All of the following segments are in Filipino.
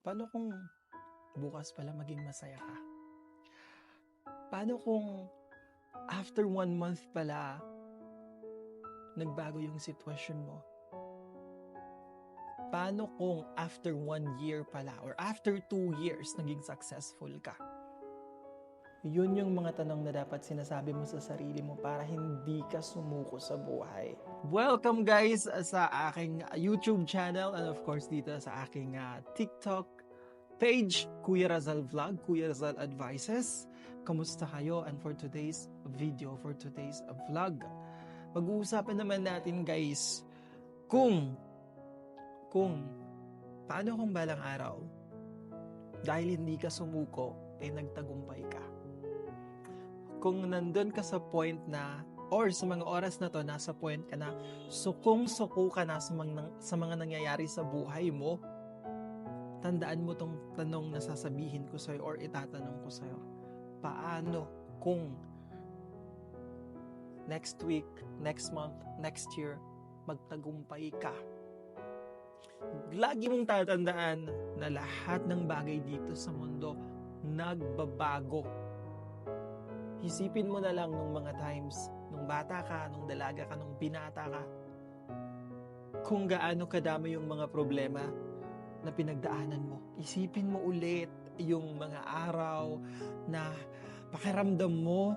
Paano kung bukas pala maging masaya ka? Paano kung after one month pala, nagbago yung sitwasyon mo? Paano kung after one year pala or after two years, naging successful ka? Yun yung mga tanong na dapat sinasabi mo sa sarili mo para hindi ka sumuko sa buhay. Welcome guys sa aking YouTube channel and of course dito sa aking uh, TikTok page, Kuya Razal Vlog, Kuya Razal Advices. Kamusta kayo? And for today's video, for today's vlog, pag-uusapan naman natin guys kung kung paano kung balang araw dahil hindi ka sumuko, eh nagtagumpay ka. Kung nandun ka sa point na or sa mga oras na to, nasa point ka na sukong-suko ka na sa mga, sa mga nangyayari sa buhay mo, tandaan mo tong tanong na sasabihin ko sa'yo or itatanong ko sa'yo. Paano kung next week, next month, next year, magtagumpay ka? Lagi mong tatandaan na lahat ng bagay dito sa mundo nagbabago. Isipin mo na lang nung mga times, nung bata ka, nung dalaga ka, nung binata ka, kung gaano kadami yung mga problema na pinagdaanan mo. Isipin mo ulit yung mga araw na pakiramdam mo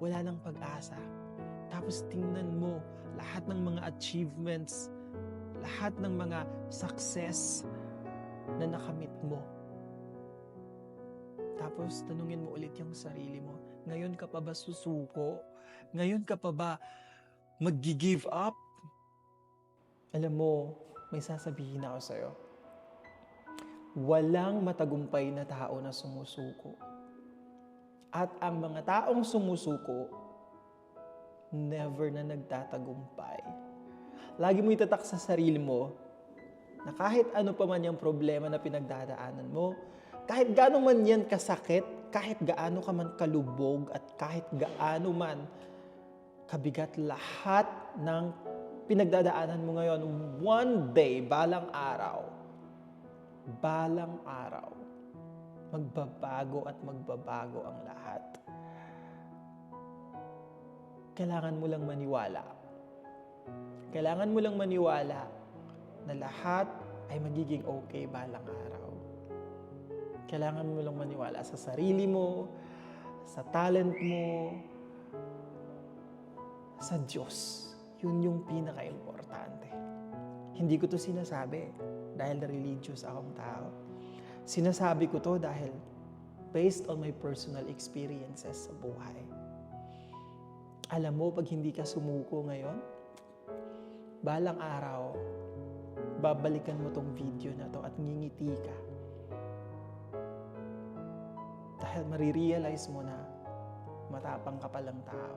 wala nang pag-asa. Tapos tingnan mo lahat ng mga achievements, lahat ng mga success na nakamit mo. Tapos tanungin mo ulit yung sarili mo, ngayon ka pa ba susuko? Ngayon ka pa ba mag-give up? Alam mo, may sasabihin ako sa'yo. Walang matagumpay na tao na sumusuko. At ang mga taong sumusuko, never na nagtatagumpay. Lagi mo itatak sa sarili mo na kahit ano pa man yung problema na pinagdadaanan mo, kahit gaano man yan kasakit, kahit gaano ka man kalubog, at kahit gaano man kabigat lahat ng pinagdadaanan mo ngayon, one day, balang araw, balang araw, magbabago at magbabago ang lahat. Kailangan mo lang maniwala. Kailangan mo lang maniwala na lahat ay magiging okay balang araw. Kailangan mo lang maniwala sa sarili mo, sa talent mo, sa Diyos. Yun yung pinaka-importante. Hindi ko to sinasabi dahil religious akong tao. Sinasabi ko to dahil based on my personal experiences sa buhay. Alam mo, pag hindi ka sumuko ngayon, balang araw, babalikan mo tong video na to at ngingiti ka dahil marirealize mo na matapang ka palang tao.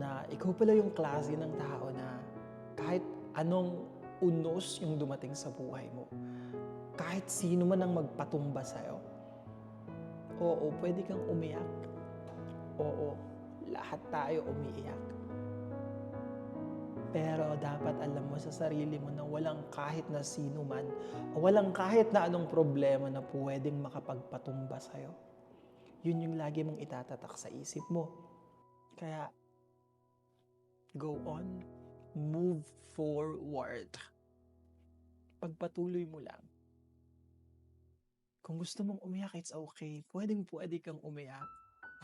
Na ikaw pala yung klase ng tao na kahit anong unos yung dumating sa buhay mo, kahit sino man ang magpatumba sa'yo, oo, pwede kang umiyak. Oo, lahat tayo umiiyak. Pero dapat alam mo sa sarili mo na walang kahit na sino man o walang kahit na anong problema na pwedeng makapagpatumba sa'yo. Yun yung lagi mong itatatak sa isip mo. Kaya, go on, move forward. Pagpatuloy mo lang. Kung gusto mong umiyak, it's okay. Pwedeng pwede kang umiyak.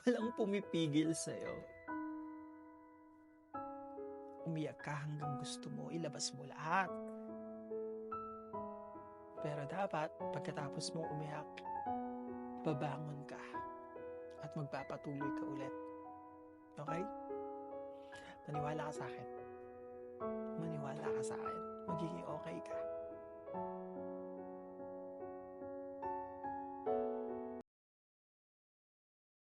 Walang pumipigil sa'yo umiyak ka hanggang gusto mo, ilabas mo lahat. Pero dapat, pagkatapos mo umiyak, babangon ka at magpapatuloy ka ulit. Okay? Maniwala ka sa akin. Maniwala ka sa akin.